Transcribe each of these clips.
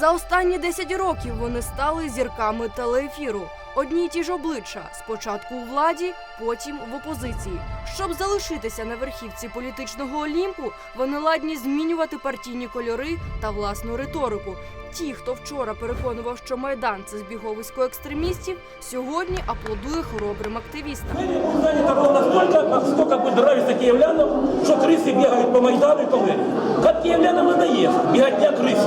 За останні 10 років вони стали зірками телеефіру. Одні й ті ж обличчя спочатку у владі, потім в опозиції. Щоб залишитися на верхівці політичного олімпу, вони ладні змінювати партійні кольори та власну риторику. Ті, хто вчора переконував, що майдан це збіговисько екстремістів, сьогодні аплодує хоробрим активістам. Мэрия будет занята ровно столько, как сколько будет нравиться киевлянам, что крысы бегают по Майдану и по мэрии. Как киевлянам надоест беготня крыс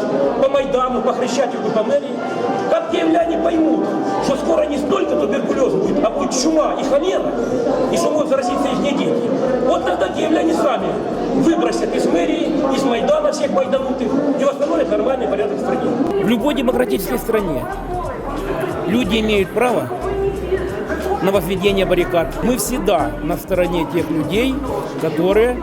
по Майдану, по Хрещатику и по мэрии. Как киевляне поймут, что скоро не столько туберкулез будет, а будет чума и холера, и что могут заразиться их дети. Вот тогда киевляне сами выбросят из мэрии, из Майдана всех майданутых и восстановят нормальный порядок в стране. В любой демократической стране люди имеют право на возведение баррикад. Мы всегда на стороне тех людей, которые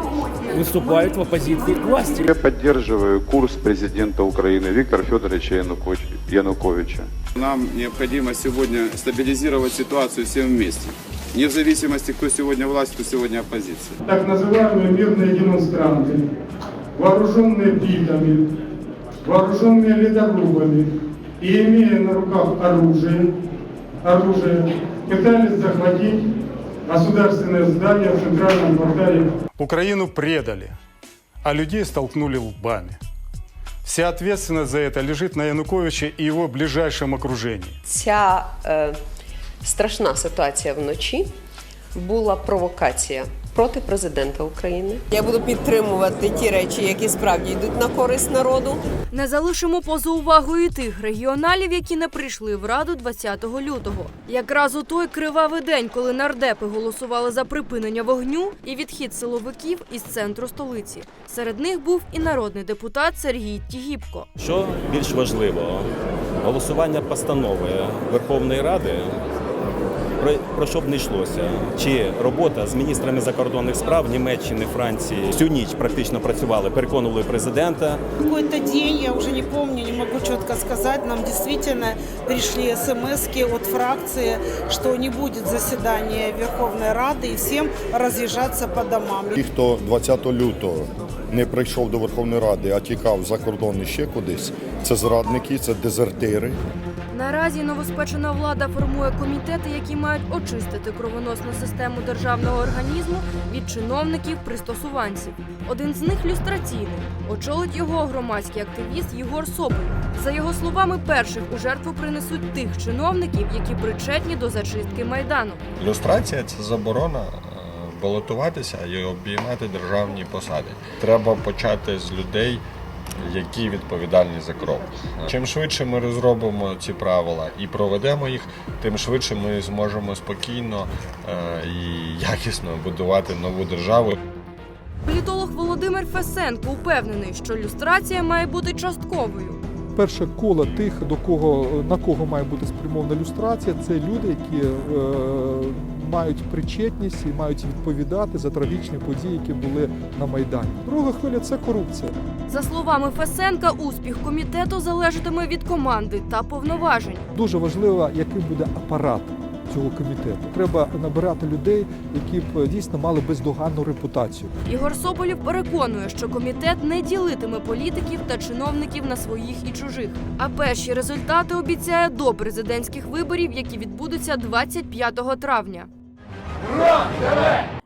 выступают в оппозиции к власти. Я поддерживаю курс президента Украины Виктора Федоровича Янукович- Януковича. Нам необходимо сегодня стабилизировать ситуацию всем вместе. Не в зависимости, кто сегодня власть, кто сегодня оппозиция. так называемые мирные демонстранты, вооруженные битами, вооруженные ледорубами и имея на руках оружие, оружие пытались захватить государственное здание в центральном квартале Украину предали, а людей столкнули лбами. Вся ответственность за это лежит на Януковиче и его ближайшем окружении. Ця е, страшна ситуація вночі була провокація проти президента України. Я буду підтримувати ті речі, які справді йдуть на користь народу. Не залишимо поза увагою і тих регіоналів, які не прийшли в раду 20 лютого. Якраз у той кривавий день, коли нардепи голосували за припинення вогню і відхід силовиків із центру столиці. Серед них був і народний депутат Сергій Тігіпко. Що більш важливо, голосування постанови Верховної Ради. Про, про що б не йшлося? Чи робота з міністрами закордонних справ Німеччини, Франції всю ніч практично працювали, переконували президента. какой-то день, я уже не помню, не могу четко сказать, нам действительно пришли смс от фракции, что не будет заседания Верховной Рады и всем разъезжаться по домам. Ті, хто 20 лютого не прийшов до Верховної Ради, а тікав за кордон і ще кудись, це зрадники, це дезертири. Наразі новоспечена влада формує комітети, які мають очистити кровоносну систему державного організму від чиновників пристосуванців. Один з них люстраційний. Очолить його громадський активіст Єгор Соболь. За його словами, перших у жертву принесуть тих чиновників, які причетні до зачистки майдану. Люстрація це заборона балотуватися і обіймати державні посади. Треба почати з людей, які відповідальні за кров. Чим швидше ми розробимо ці правила і проведемо їх, тим швидше ми зможемо спокійно е, і якісно будувати нову державу. Політолог Володимир Фесенко упевнений, що люстрація має бути частковою. Перше коло тих, до кого на кого має бути спрямована люстрація, це люди, які е, мають причетність і мають відповідати за трагічні події, які були на майдані. Друга хвиля це корупція. За словами Фесенка, успіх комітету залежатиме від команди та повноважень. Дуже важливо, яким буде апарат цього комітету. Треба набирати людей, які б дійсно мали бездоганну репутацію. Ігор Соболєв переконує, що комітет не ділитиме політиків та чиновників на своїх і чужих. А перші результати обіцяє до президентських виборів, які відбудуться 25 травня. 不错